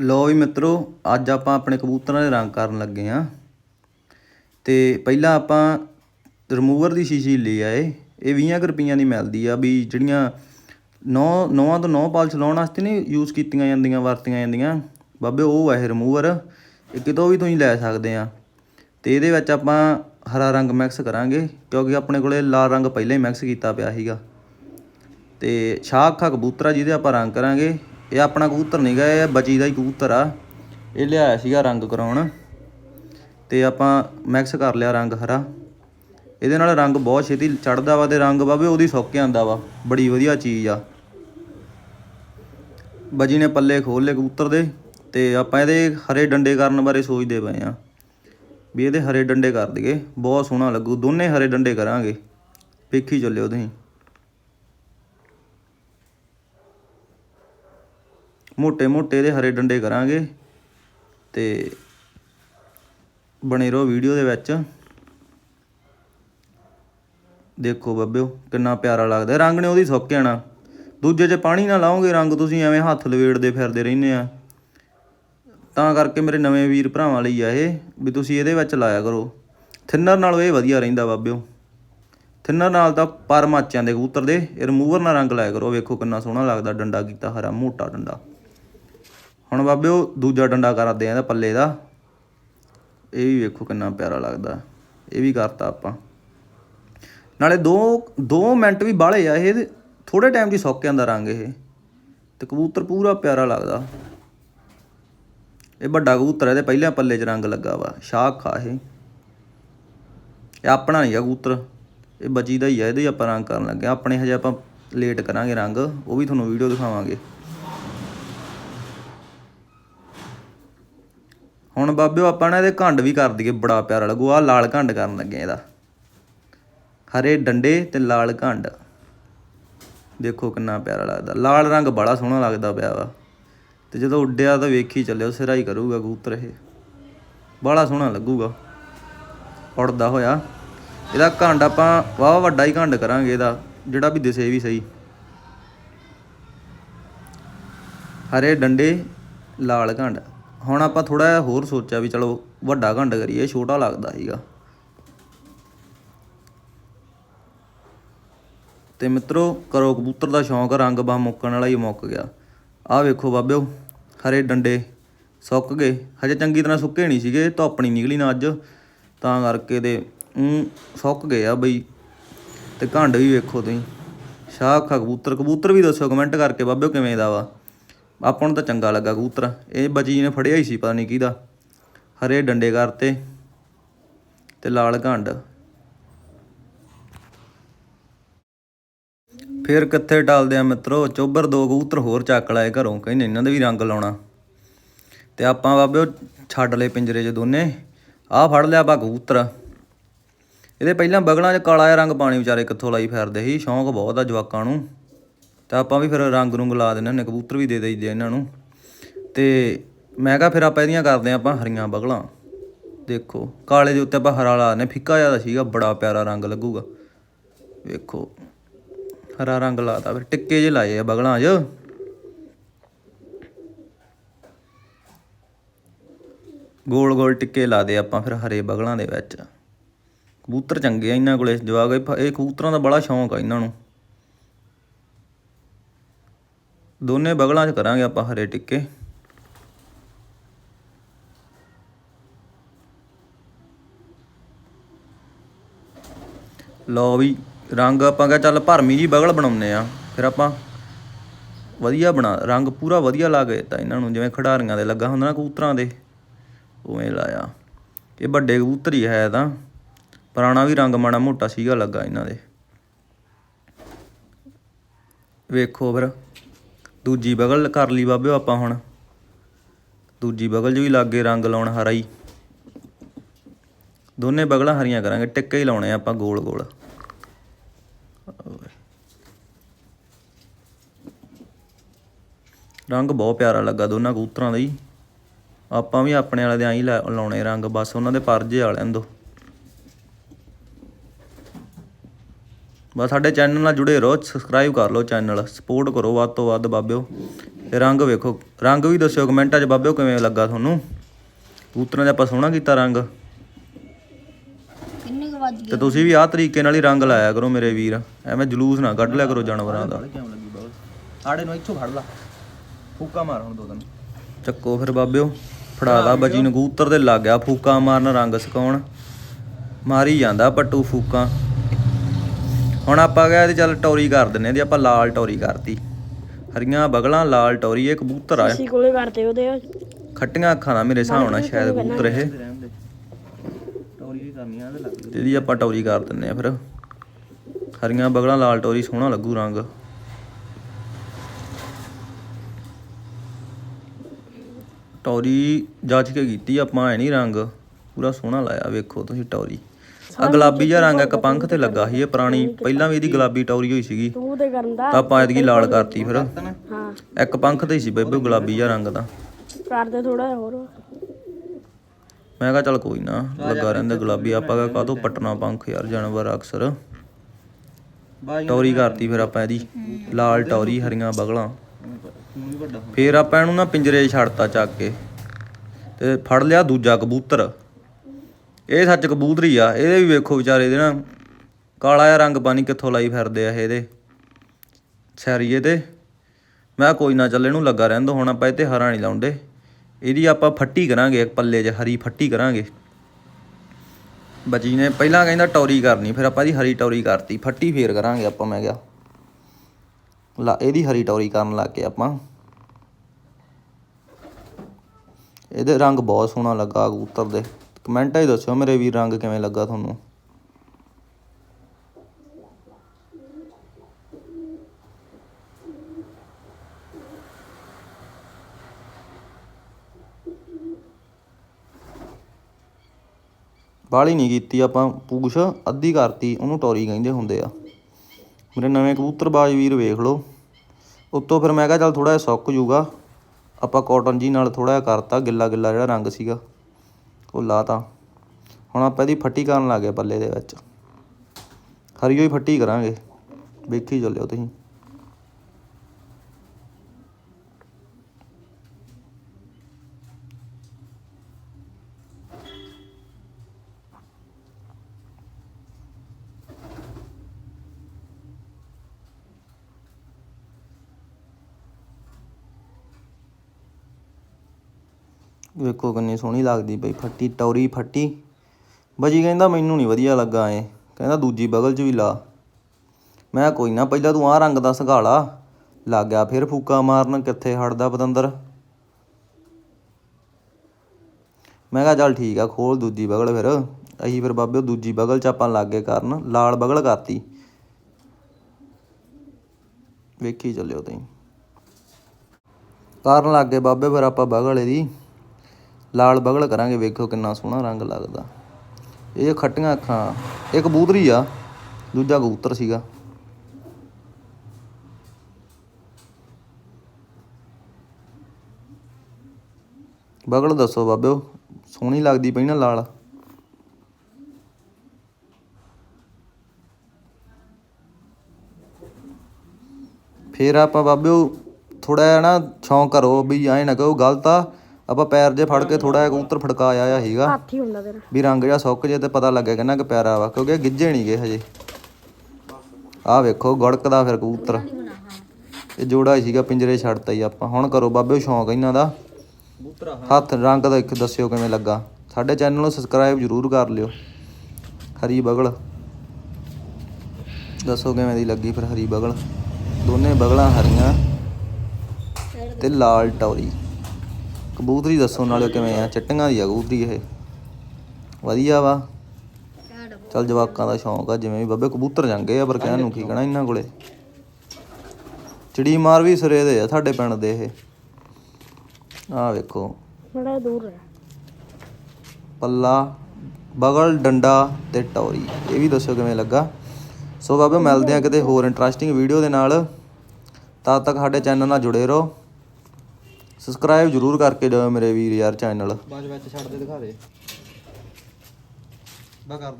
ਲੋ ਵੀ ਮਿੱਤਰੋ, ਅੱਜ ਆਪਾਂ ਆਪਣੇ ਕਬੂਤਰਾਂ ਦੇ ਰੰਗ ਕਰਨ ਲੱਗੇ ਆ ਤੇ ਪਹਿਲਾਂ ਆਪਾਂ ਰਿਮੂਵਰ ਦੀ ਸ਼ੀਸ਼ੀ ਲਈ ਆਏ। ਇਹ 20 ਕੁ ਰੁਪਈਆਂ ਦੀ ਮਿਲਦੀ ਆ ਵੀ ਜਿਹੜੀਆਂ ਨੌ, ਨੌਵਾਂ ਤੋਂ ਨੌ ਪਾਲਸ਼ ਲਾਉਣ ਵਾਸਤੇ ਨਹੀਂ ਯੂਜ਼ ਕੀਤੀਆਂ ਜਾਂਦੀਆਂ, ਵਰਤੀਆਂ ਜਾਂਦੀਆਂ। ਬਾਬੇ, ਉਹ ਹੈ ਇਹ ਰਿਮੂਵਰ ਇਹ ਕਿਤੋਂ ਵੀ ਤੁਸੀਂ ਲੈ ਸਕਦੇ ਆ। ਤੇ ਇਹਦੇ ਵਿੱਚ ਆਪਾਂ ਹਰਾ ਰੰਗ ਮਿਕਸ ਕਰਾਂਗੇ, ਕਿਉਂਕਿ ਆਪਣੇ ਕੋਲੇ ਲਾਲ ਰੰਗ ਪਹਿਲਾਂ ਹੀ ਮਿਕਸ ਕੀਤਾ ਪਿਆ ਸੀਗਾ। ਤੇ ਸ਼ਾਖਾ ਕਬੂਤਰ ਆ ਜਿਹਦੇ ਆਪਾਂ ਰੰਗ ਕਰਾਂਗੇ। ਇਹ ਆਪਣਾ ਕਬੂਤਰ ਨਹੀਂ ਗਾ, ਇਹ ਬਚੀ ਦਾ ਹੀ ਕਬੂਤਰ ਆ। ਇਹ ਲਿਆਇਆ ਸੀਗਾ ਰੰਗ ਕਰਾਉਣ। ਤੇ ਆਪਾਂ ਮੈਕਸ ਕਰ ਲਿਆ ਰੰਗ ਹਰਾ। ਇਹਦੇ ਨਾਲ ਰੰਗ ਬਹੁਤ ਛੇਤੀ ਚੜਦਾ ਵਾ ਤੇ ਰੰਗ ਬਾਬੇ ਉਹਦੀ ਸੁੱਕ ਜਾਂਦਾ ਵਾ। ਬੜੀ ਵਧੀਆ ਚੀਜ਼ ਆ। ਬਜੀ ਨੇ ਪੱਲੇ ਖੋਲ ਲਏ ਕਬੂਤਰ ਦੇ ਤੇ ਆਪਾਂ ਇਹਦੇ ਹਰੇ ਡੰਡੇ ਕਰਨ ਬਾਰੇ ਸੋਚਦੇ ਪਏ ਆ ਵੀ ਇਹਦੇ ਹਰੇ ਡੰਡੇ ਕਰ ਦਈਏ। ਬਹੁਤ ਸੋਹਣਾ ਲੱਗੂ। ਦੋਨੇ ਹਰੇ ਡੰਡੇ ਕਰਾਂਗੇ। ਵੇਖੀ ਚੱਲਿਓ ਤੁਸੀਂ। ਮੋਟੇ ਮੋਟੇ ਦੇ ਹਰੇ ਡੰਡੇ ਕਰਾਂਗੇ ਤੇ ਬਣੇ ਰਹੋ ਵੀਡੀਓ ਦੇ ਵਿੱਚ। ਦੇਖੋ ਬੱਬਿਓ, ਕਿੰਨਾ ਪਿਆਰਾ ਲੱਗਦਾ। ਰੰਗ ਨੇ ਉਹਦੀ ਸੁੱਕ ਜਾਣਾ। ਦੂਜੇ 'ਚ ਪਾਣੀ ਨਾ ਲਾਓਗੇ ਰੰਗ, ਤੁਸੀਂ ਐਵੇਂ ਹੱਥ ਲਵੇੜਦੇ ਫਿਰਦੇ ਰਹਿੰਦੇ ਆ। ਤਾਂ ਕਰਕੇ ਮੇਰੇ ਨਵੇਂ ਵੀਰ ਭਰਾਵਾਂ ਲਈ ਆ ਇਹ, ਵੀ ਤੁਸੀਂ ਇਹਦੇ ਵਿੱਚ ਲਾਇਆ ਕਰੋ। ਥਿੰਨਰ ਨਾਲ ਇਹ ਵਧੀਆ ਰਹਿੰਦਾ ਬਾਬਿਓ। ਥਿੰਨਰ ਨਾਲ ਤਾਂ ਪਰਮਾਚਿਆਂ ਦੇ ਕਬੂਤਰ ਦੇ ਰਿਮੂਵਰ ਨਾਲ ਰੰਗ ਲਾਇਆ ਕਰੋ। ਵੇਖੋ ਕਿੰਨਾ ਸੋਹਣਾ ਲੱਗਦਾ ਡੰਡਾ ਕੀਤਾ, ਹਰਾ ਮੋਟਾ ਡੰਡਾ। ਹੁਣ ਬਾਬੇ ਉਹ ਦੂਜਾ ਡੰਡਾ ਕਰਦੇ ਆ ਇਹਦਾ ਪੱਲੇ ਦਾ। ਇਹ ਵੀ ਵੇਖੋ ਕਿੰਨਾ ਪਿਆਰਾ ਲੱਗਦਾ। ਇਹ ਵੀ ਕਰਤਾ ਆਪਾਂ। ਨਾਲੇ 2 2 ਮਿੰਟ ਵੀ ਬਾਹਲੇ ਆ ਇਹ ਥੋੜੇ ਟਾਈਮ 'ਚ ਹੀ ਦਾ ਰੰਗ ਇਹ। ਤੇ ਕਬੂਤਰ ਪੂਰਾ ਪਿਆਰਾ ਲੱਗਦਾ। ਇਹ ਵੱਡਾ ਕਬੂਤਰ ਹੈ ਤੇ ਪਹਿਲਾਂ ਪੱਲੇ 'ਚ ਰੰਗ ਲੱਗਾ ਵਾ। ਸ਼ਾਖ ਆ ਇਹ। ਇਹ ਆਪਣਾ ਨਹੀਂ ਆ ਕਬੂਤਰ। ਇਹ ਬਚੀ ਦਾ ਹੀ ਆ, ਇਹਦੇ ਆਪਾਂ ਰੰਗ ਕਰਨ ਲੱਗੇ ਆਪਣੇ ਹਜੇ ਆਪਾਂ ਲੇਟ ਕਰਾਂਗੇ ਰੰਗ। ਉਹ ਵੀ ਤੁਹਾਨੂੰ ਵੀਡੀਓ ਦਿਖਾਵਾਂਗੇ। ਹੁਣ ਬਾਬਿਓ ਆਪਾਂ ਨਾ ਇਹਦੇ ਘੰਡ ਵੀ ਕਰ ਦਈਏ ਬੜਾ ਪਿਆਰਾ ਲੱਗੂ ਆ ਲਾਲ ਘੰਡ ਕਰਨ ਲੱਗੇ ਇਹਦਾ। ਹਰੇ ਡੰਡੇ ਤੇ ਲਾਲ ਘੰਡ। ਦੇਖੋ ਕਿੰਨਾ ਪਿਆਰਾ ਲੱਗਦਾ ਲਾਲ ਰੰਗ ਬੜਾ ਸੋਹਣਾ ਲੱਗਦਾ ਪਿਆ ਵਾ। ਤੇ ਜਦੋਂ ਉੱਡਿਆ ਤਾਂ ਵੇਖੀ ਚੱਲਿਓ, ਸਿਰਾ ਹੀ ਕਰੂਗਾ ਕਬੂਤਰ ਇਹ। ਬੜਾ ਸੋਹਣਾ ਲੱਗੂਗਾ। ਉੜਦਾ ਹੋਇਆ। ਇਹਦਾ ਘੰਡ ਆਪਾਂ ਵਾਹ ਵੱਡਾ ਹੀ ਘੰਡ ਕਰਾਂਗੇ ਇਹਦਾ, ਜਿਹੜਾ ਵੀ ਦਿਸੇ ਵੀ ਸਹੀ। ਹਰੇ ਡੰਡੇ, ਲਾਲ ਘੰਡ। ਹੁਣ ਆਪਾਂ ਥੋੜਾ ਜਿਹਾ ਹੋਰ ਸੋਚਿਆ ਵੀ ਚਲੋ ਵੱਡਾ ਘੰਡ ਕਰੀਏ, ਛੋਟਾ ਲੱਗਦਾ ਸੀਗਾ। ਤੇ ਮਿੱਤਰੋ, ਕਰੋ ਕਬੂਤਰ ਦਾ ਸ਼ੌਂਕ, ਰੰਗ ਬਾਹ ਮੁੱਕਣ ਵਾਲਾ ਹੀ ਮੁੱਕ ਗਿਆ। ਆਹ ਵੇਖੋ ਬਾਬਿਓ, ਹਰੇ ਡੰਡੇ ਸੁੱਕ ਗਏ। ਹਜੇ ਚੰਗੀ ਤਰ੍ਹਾਂ ਸੁੱਕੇ ਨਹੀਂ ਸੀਗੇ, ਧੁੱਪ ਨਹੀਂ ਨਿਕਲੀ ਨਾ ਅੱਜ। ਤਾਂ ਕਰਕੇ ਤੇ ਊਂ ਸੁੱਕ ਗਏ ਆ ਬਈ। ਤੇ ਘੰਡ ਵੀ ਵੇਖੋ ਤੁਸੀਂ। ਸ਼ਾਖਾ ਕਬੂਤਰ। ਕਬੂਤਰ ਵੀ ਦੱਸੋ ਕਮੈਂਟ ਕਰਕੇ ਬਾਬਿਓ ਕਿਵੇਂ ਦਾ ਵਾ? ਆਪਾਂ ਨੂੰ ਤਾਂ ਚੰਗਾ ਲੱਗਾ ਕਬੂਤਰ। ਇਹ ਬਚੀ ਨੇ ਫੜਿਆ ਹੀ ਸੀ, ਪਤਾ ਨਹੀਂ ਕਿਹਦਾ। ਹਰੇ ਡੰਡੇ ਕਰਤੇ ਤੇ ਲਾਲ ਘੰਡ। ਫਿਰ ਕਿੱਥੇ ਟਾਲਦੇ ਆ ਮਿੱਤਰੋ? ਚੋਬਰ ਦੋ ਕਬੂਤਰ ਹੋਰ ਚੱਕ ਲਾਏ ਘਰੋਂ, ਕਹਿੰਦੇ ਇਹਨਾਂ ਦੇ ਵੀ ਰੰਗ ਲਾਉਣਾ। ਤੇ ਆਪਾਂ ਬਾਬੇ ਛੱਡ ਲਏ ਪਿੰਜਰੇ 'ਚ ਦੋਨੇ। ਆਹ ਫੜ ਲਿਆ ਬਾ ਕਬੂਤਰ। ਇਹਦੇ ਪਹਿਲਾਂ ਬਗਲਾਂ 'ਚ ਕਾਲਾ ਜਿਹਾ ਰੰਗ ਪਾਣੀ ਵਿਚਾਰੇ ਕਿੱਥੋਂ ਲਾਈ ਫਿਰਦੇ ਸੀ। ਸ਼ੌਂਕ ਬਹੁਤ ਆ ਜਵਾਕਾਂ ਨੂੰ। ਤਾਂ ਆਪਾਂ ਵੀ ਫਿਰ ਰੰਗ ਰੁੰਗ ਲਾ ਦਿੰਦੇ ਹੁੰਦੇ ਕਬੂਤਰ ਵੀ ਦੇ ਦੇਈਦੇ ਇਹਨਾਂ ਨੂੰ। ਤੇ ਮੈਂ ਕਿਹਾ ਫਿਰ ਆਪਾਂ ਇਹਦੀਆਂ ਕਰਦੇ ਹਾਂ ਆਪਾਂ ਹਰੀਆਂ ਬਗਲਾਂ। ਦੇਖੋ, ਕਾਲੇ ਦੇ ਉੱਤੇ ਆਪਾਂ ਹਰਾ ਲਾ ਦਿੰਦੇ ਫਿੱਕਾ ਜ਼ਿਆਦਾ ਸੀਗਾ, ਬੜਾ ਪਿਆਰਾ ਰੰਗ ਲੱਗੂਗਾ। ਵੇਖੋ, ਹਰਾ ਰੰਗ ਲਾਤਾ ਫਿਰ ਟਿੱਕੇ ਜੇ ਲਾਏ ਆ ਬਗਲਾਂ 'ਚ। ਗੋਲ ਗੋਲ ਟਿੱਕੇ ਲਾ ਦੇ ਆਪਾਂ ਫਿਰ ਹਰੇ ਬਗਲਾਂ ਦੇ ਵਿੱਚ। ਕਬੂਤਰ ਚੰਗੇ ਆ ਇਹਨਾਂ ਕੋਲੇ। ਜਵਾਗ ਇਹ ਕਬੂਤਰਾਂ ਦਾ ਬੜਾ ਸ਼ੌਂਕ ਆ ਇਹਨਾਂ ਨੂੰ। ਦੋਨੇ ਬਗਲਾਂ 'ਚ ਕਰਾਂਗੇ ਆਪਾਂ ਹਰੇ ਟਿੱਕੇ। ਲਓ ਵੀ ਰੰਗ ਆਪਾਂ ਕਿਹਾ ਚੱਲ ਭਰਮੀ ਜੀ ਬਗਲ ਬਣਾਉਨੇ ਆ, ਫਿਰ ਆਪਾਂ ਵਧੀਆ ਬਣਾ, ਰੰਗ ਪੂਰਾ ਵਧੀਆ ਲਾ ਕੇ ਦਿੱਤਾ ਇਹਨਾਂ ਨੂੰ, ਜਿਵੇਂ ਖਿਡਾਰੀਆਂ ਦੇ ਲੱਗਾ ਹੁੰਦਾ ਨਾ ਕਬੂਤਰਾਂ ਦੇ, ਉਵੇਂ ਲਾਇਆ। ਇਹ ਵੱਡੇ ਕਬੂਤਰ ਹੀ ਹੈ ਤਾਂ, ਪੁਰਾਣਾ ਵੀ ਰੰਗ ਮਾੜਾ ਮੋਟਾ ਸੀਗਾ ਲੱਗਾ ਇਹਨਾਂ ਦੇ। ਵੇਖੋ ਫਿਰ। ਦੂਜੀ ਬਗਲ ਕਰ ਲਈ ਬਾਬਿਓ ਆਪਾਂ ਹੁਣ। ਦੂਜੀ ਬਗਲ 'ਚ ਵੀ ਲੱਗੇ ਰੰਗ ਲਾਉਣ ਹਰਾ ਹੀ ਦੋਨੇ ਬਗਲਾਂ ਹਰੀਆਂ ਕਰਾਂਗੇ, ਟਿੱਕੇ ਹੀ ਲਾਉਣੇ ਆਪਾਂ ਗੋਲ ਗੋਲ। ਰੰਗ ਬਹੁਤ ਪਿਆਰਾ ਲੱਗਾ ਦੋਨਾਂ ਕਬੂਤਰਾਂ ਦਾ ਹੀ। ਆਪਾਂ ਵੀ ਆਪਣੇ ਵਾਲੇ ਦੇ ਆਂ ਲਾ- ਲਾਉਣੇ ਰੰਗ, ਬਸ ਉਹਨਾਂ ਦੇ ਪਰਜੇ ਵਾਲਿਆਂ ਦੋ ਬਸ ਸਾਡੇ ਚੈਨਲ ਨਾਲ ਜੁੜੇ ਰਹੋ ਸਬਸਕ੍ਰਾਈਬ ਕਰ ਲਓ ਚੈਨਲ ਸਪੋਰਟ ਕਰੋ ਵੱਧ ਤੋਂ ਵੱਧ ਬਾਬਿਓ। ਤੇ ਰੰਗ ਵੇਖੋ ਰੰਗ ਵੀ ਦੱਸਿਓ ਕਮੈਂਟਾਂ 'ਚ ਬਾਬਿਓ ਕਿਵੇਂ ਲੱਗਾ ਤੁਹਾਨੂੰ? ਕਬੂਤਰਾਂ ਦਾ ਆਪਾਂ ਸੋਹਣਾ ਕੀਤਾ ਰੰਗ। ਕਿੰਨੇ ਕੁ ਵੱਜ ਤੇ ਤੁਸੀਂ ਵੀ ਆਹ ਤਰੀਕੇ ਨਾਲ ਹੀ ਰੰਗ ਲਾਇਆ ਕਰੋ ਮੇਰੇ ਵੀਰ। ਐਵੇਂ ਜਲੂਸ ਨਾ ਕੱਢ ਲਿਆ ਕਰੋ ਜਾਨਵਰਾਂ ਦਾ। ਆੜੇ ਨੂੰ ਇੱਥੋਂ ਫੜ ਲਾ। ਫੂਕਾ ਮਾਰ ਹੁਣ ਦੋ ਦਿਨ ਚੱਕੋ ਫਿਰ ਬਾਬਿਓ ਫੜਾਦਾ ਬਜੀ ਨੂੰ। ਕਬੂਤਰ ਦੇ ਲੱਗ ਗਿਆ ਫੂਕਾ ਮਾਰਨ ਰੰਗ ਸਕਾਉਣ ਮਾਰੀ ਜਾਂਦਾ ਪੱਟੂ ਫੂਕਾਂ। ਹੁਣ ਆਪਾਂ ਗਏ ਤੇ ਚੱਲ ਟੌਰੀ ਕਰ ਦਿੰਨੇ ਦੀ ਆਪਾਂ ਲਾਲ ਟੌਰੀ ਕਰਤੀ। ਹਰੀਆਂ ਬਗਲਾਂ ਲਾਲ ਟੌਰੀ ਇਹ ਕਬੂਤਰ ਆ। ਸੀ ਕੋਲੇ ਕਰਦੇ ਉਹਦੇ ਖੱਟੀਆਂ ਅੱਖਾਂ ਦਾ ਮੇਰੇ ਹਿਸਾਬ ਨਾਲ ਸ਼ਾਇਦ ਕਬੂਤਰ ਇਹ। ਤੇ ਇਹਦੀ ਆਪਾਂ ਟੌਰੀ ਕਰ ਦਿੰਨੇ ਆ ਫਿਰ। ਹਰੀਆਂ ਬਗਲਾਂ ਲਾਲ ਟੌਰੀ ਸੋਹਣਾ ਲੱਗੂ ਰੰਗ। ਟੌਰੀ ਜਾਂਚ ਕੇ ਕੀਤੀ ਆਪਾਂ ਐ ਨਹੀਂ ਰੰਗ। ਪੂਰਾ ਸੋਹਣਾ ਲਾਇਆ ਵੇਖੋ ਤੁਸੀਂ ਟੌਰੀ। ਆ ਗੁਲਾਬੀ ਜਿਹਾ ਰੰਗ ਇੱਕ ਪੰਖ ਤੇ ਲੱਗਾ ਸੀ ਇਹ ਪੁਰਾਣੀ ਪਹਿਲਾਂ ਵੀ ਇਹਦੀ ਗੁਲਾਬੀ ਟੌਰੀ ਹੋਈ ਸੀਗੀ। ਤੂੰ ਆਪਾਂ ਇਹਦੀ ਲਾਲ ਕਰਤੀ ਫਿਰ। ਹਾਂ। ਇੱਕ ਪੰਖ ਤੇ ਸੀ ਬੇਬੇ ਗੁਲਾਬੀ ਜਿਹਾ ਰੰਗ ਦਾ। ਕਰਦੇ ਥੋੜਾ ਹੋਰ। ਮੈਂ ਕਿਹਾ ਚੱਲ ਕੋਈ ਨਾ ਲੱਗਾ ਰਹਿੰਦਾ ਗੁਲਾਬੀ ਆਪਾਂ ਕਾ ਕਾਹਤੋਂ ਪਟਨਾ ਪੰਖ ਯਾਰ ਜਾਨਵਰ ਅਕਸਰ। ਟੌਰੀ ਕਰਤੀ ਫਿਰ ਆਪਾਂ ਇਹਦੀ ਲਾਲ ਟੌਰੀ ਹਰੀਆਂ ਬਗਲਾਂ। ਫਿਰ ਆਪਾਂ ਇਹਨੂੰ ਨਾ ਪਿੰਜਰੇ ਛੱਡਤਾ ਚੱਕ ਕੇ। ਤੇ ਫੜ ਲਿਆ ਦੂਜਾ ਕਬੂਤਰ। ਇਹ ਸੱਚ ਕਬੂਤਰੀ ਆ, ਇਹਦੇ ਵੀ ਵੇਖੋ ਵਿਚਾਰੇ ਦੇ ਨਾ, ਕਾਲਾ ਜਿਹਾ ਰੰਗ ਪਾਣੀ ਕਿੱਥੋਂ ਲਾਈ ਫਿਰਦੇ ਆ ਇਹਦੇ, ਸੈਰੀਏ ਤੇ। ਮੈਂ ਕਿਹਾ ਕੋਈ ਨਾ ਚੱਲ ਇਹਨੂੰ ਲੱਗਾ ਰਹਿੰਦਾ ਹੁਣ ਆਪਾਂ ਇਹ ਤੇ ਹਰਾ ਨਹੀਂ ਲਾਉਂਦੇ। ਇਹਦੀ ਆਪਾਂ ਫੱਟੀ ਕਰਾਂਗੇ ਪੱਲੇ 'ਚ ਹਰੀ ਫੱਟੀ ਕਰਾਂਗੇ। ਬਚੀ ਨੇ ਪਹਿਲਾਂ ਕਹਿੰਦਾ ਟੌਰੀ ਕਰਨੀ, ਫਿਰ ਆਪਾਂ ਇਹਦੀ ਹਰੀ ਟੌਰੀ ਕਰਤੀ, ਫੱਟੀ ਫੇਰ ਕਰਾਂਗੇ ਆਪਾਂ, ਮੈਂ ਕਿਹਾ। ਲਾ, ਇਹਦੀ ਹਰੀ ਟੌਰੀ ਕਰਨ ਲੱਗ ਕੇ ਆਪਾਂ। ਇਹਦੇ ਰੰਗ ਬਹੁਤ ਸੋਹਣਾ ਲੱਗਾ ਕਬੂਤਰ ਦੇ। ਕਮੈਂਟਾਂ 'ਚ ਦੱਸਿਓ ਮੇਰੇ ਵੀਰ ਰੰਗ ਕਿਵੇਂ ਲੱਗਾ ਤੁਹਾਨੂੰ। ਬਾਲੀ ਨਹੀਂ ਕੀਤੀ ਆਪਾਂ ਪੂਛ, ਅੱਧੀ ਕਰਤੀ, ਉਹਨੂੰ ਟੋਰੀ ਕਹਿੰਦੇ ਹੁੰਦੇ ਆ। ਮੇਰੇ ਨਵੇਂ ਕਬੂਤਰਬਾਜ਼ ਵੀਰ ਵੇਖ ਲਓ। ਉੱਤੋਂ ਫਿਰ ਮੈਂ ਕਿਹਾ ਚੱਲ ਥੋੜਾ ਜਿਹਾ ਸੁੱਕ ਜੂਗਾ। ਆਪਾਂ ਕਾਟਨ ਜੀ ਨਾਲ ਥੋੜਾ ਜਿਹਾ ਕਰਤਾ ਗਿੱਲਾ ਗਿੱਲਾ ਜਿਹੜਾ ਰੰਗ ਸੀਗਾ। ਉਹ ਲਾਤਾ। ਹੁਣ ਆਪਾਂ ਇਹਦੀ ਫੱਟੀ ਕਰਨ ਲੱਗ ਗਏ ਪੱਲੇ ਦੇ ਵਿੱਚ। ਹਰੀ ਹੋਈ ਫੱਟੀ ਕਰਾਂਗੇ। ਵੇਖੀ ਚੱਲਿਓ ਤੁਸੀਂ। ਵੇਖੋ ਕਿੰਨੀ ਸੋਹਣੀ ਲੱਗਦੀ ਬਈ ਫੱਟੀ, ਟੌਰੀ ਫੱਟੀ। ਬਜੀ ਕਹਿੰਦਾ ਮੈਨੂੰ ਨਹੀਂ ਵਧੀਆ ਲੱਗਾ ਏ ਕਹਿੰਦਾ ਦੂਜੀ ਬਗਲ 'ਚ ਵੀ ਲਾ। ਮੈਂ ਕਿਹਾ ਕੋਈ ਨਾ, ਪਹਿਲਾਂ ਤੂੰ ਆਹ ਰੰਗ ਦਾ ਸੰਘਾਲਾ ਲੱਗ ਗਿਆ ਫਿਰ ਫੂਕਾ ਮਾਰਨ, ਕਿੱਥੇ ਹਟਦਾ ਪਤੰਦਰ। ਮੈਂ ਕਿਹਾ ਚੱਲ ਠੀਕ ਆ, ਖੋਲ ਦੂਜੀ ਬਗਲ ਫਿਰ। ਅਸੀਂ ਫਿਰ ਬਾਬੇ ਦੂਜੀ ਬਗਲ 'ਚ ਆਪਾਂ ਲੱਗੇ ਕਰਨ, ਲਾਲ ਬਗਲ ਕਰਤੀ। ਵੇਖੀ ਚੱਲਿਓ ਤੁਸੀਂ। ਕਰਨ ਲੱਗੇ ਬਾਬੇ ਫਿਰ ਆਪਾਂ ਬਗਲ ਇਹਦੀ। ਲਾਲ ਬਗਲ ਕਰਾਂਗੇ ਵੇਖੋ ਕਿੰਨਾ ਸੋਹਣਾ ਰੰਗ ਲੱਗਦਾ। ਇਹ ਖੱਟੀਆਂ ਅੱਖਾਂ, ਇਹ ਕਬੂਤਰੀ ਆ, ਦੂਜਾ ਕਬੂਤਰ ਸੀਗਾ। ਬਗਲ ਦੱਸੋ ਬਾਬਿਓ, ਸੋਹਣੀ ਲੱਗਦੀ ਪਈ ਨਾ ਲਾਲ। ਫੇਰ ਆਪਾਂ ਬਾਬਿਓ ਥੋੜਾ ਜਿਹਾ ਨਾ ਸ਼ੌਂਕ ਕਰੋ ਵੀ ਐਂ ਨਾ ਕਹੋ, ਗਲਤ ਆ। ਆਪਾਂ ਪੈਰ ਜੇ ਫੜ ਕੇ ਥੋੜਾ ਜਿਹਾ ਕਬੂਤਰ ਫੜਕਾ ਆਇਆ ਸੀਗਾ। ਹੱਥ ਹੀ ਹੁੰਦਾ ਤੇਰਾ। ਵੀ ਰੰਗ ਜਿਹਾ ਸੁੱਕ ਜੇ ਤੇ ਪਤਾ ਲੱਗੇ ਕਿੰਨਾ ਕਿ ਪਿਆਰਾ ਵਾ ਕਿਉਂਕਿ ਇਹ ਗਿੱਜੇ ਨਹੀਂ ਗਏ ਹਜੇ। ਆਹ ਵੇਖੋ ਗੜਕਦਾ ਫਿਰ ਕਬੂਤਰ। ਇਹ ਜੋੜਾ ਹੀ ਸੀਗਾ ਪਿੰਜਰੇ ਛੱਡਤਾ ਹੀ ਆਪਾਂ। ਹੁਣ ਕਰੋ ਬਾਬੇ ਸ਼ੌਂਕ ਇਹਨਾਂ ਦਾ। ਹੱਥ ਰੰਗ ਦਾ ਇੱਕ ਦੱਸਿਓ ਕਿਵੇਂ ਲੱਗਾ। ਸਾਡੇ ਚੈਨਲ ਨੂੰ ਸਬਸਕ੍ਰਾਈਬ ਜ਼ਰੂਰ ਕਰ ਲਿਓ। ਹਰੀ ਬਗਲ। ਦੱਸੋ ਕਿਵੇਂ ਦੀ ਲੱਗੀ ਫਿਰ ਹਰੀ ਬਗਲ? ਦੋਨੇ ਬਗਲਾਂ ਹਰੀਆਂ ਤੇ ਲਾਲ ਟੌਰੀ। ਕਬੂਤਰੀ ਦੱਸੋ ਨਾਲੇ ਕਿਵੇਂ ਆ? ਚਿੱਟੀਆਂ ਦੀ ਆ ਕਬੂਤਰੀ ਇਹ। ਵਧੀਆ ਵਾ। ਚੱਲ ਜਵਾਕਾਂ ਦਾ ਸ਼ੌਂਕ ਆ ਜਿਵੇਂ ਵੀ ਬੱਬੇ ਕਬੂਤਰ ਜਾਂਗੇ ਆ ਪਰ ਕਹਿਣ ਨੂੰ ਕੀ ਕਹਣਾ ਇਹਨਾਂ ਕੋਲੇ। ਚਿੜੀ ਮਾਰ ਵੀ ਸਿਰੇ ਦੇ ਆ ਸਾਡੇ ਪਿੰਡ ਦੇ ਇਹ। ਆਹ ਵੇਖੋ। ਥੋੜਾ ਦੂਰ ਰਹਿ ਪੱਲਾ ਬਗਲ ਡੰਡਾ ਤੇ ਟੌਰੀ। ਇਹ ਵੀ ਦੱਸੋ ਕਿਵੇਂ ਲੱਗਾ? ਸੋ ਬਾਬੇ ਮਿਲਦੇ ਆ ਕਿਤੇ ਹੋਰ ਇੰਟਰਸਟਿੰਗ ਵੀਡੀਓ ਦੇ ਨਾਲ। ਤਦ ਤੱਕ ਸਾਡੇ ਚੈਨਲ ਨਾਲ ਜੁੜੇ ਰਹੋ। ਸਬਸਕ੍ਰਾਈਬ ਜਰੂਰ ਕਰਕੇ ਜਾਓ ਮੇਰੇ ਵੀਰ ਯਾਰ ਚੈਨਲ ਬਾਜ ਵਿੱਚ ਛੱਡ ਦੇ ਦਿਖਾ ਦੇ। ਬਾ ਕਰ ਦੇ।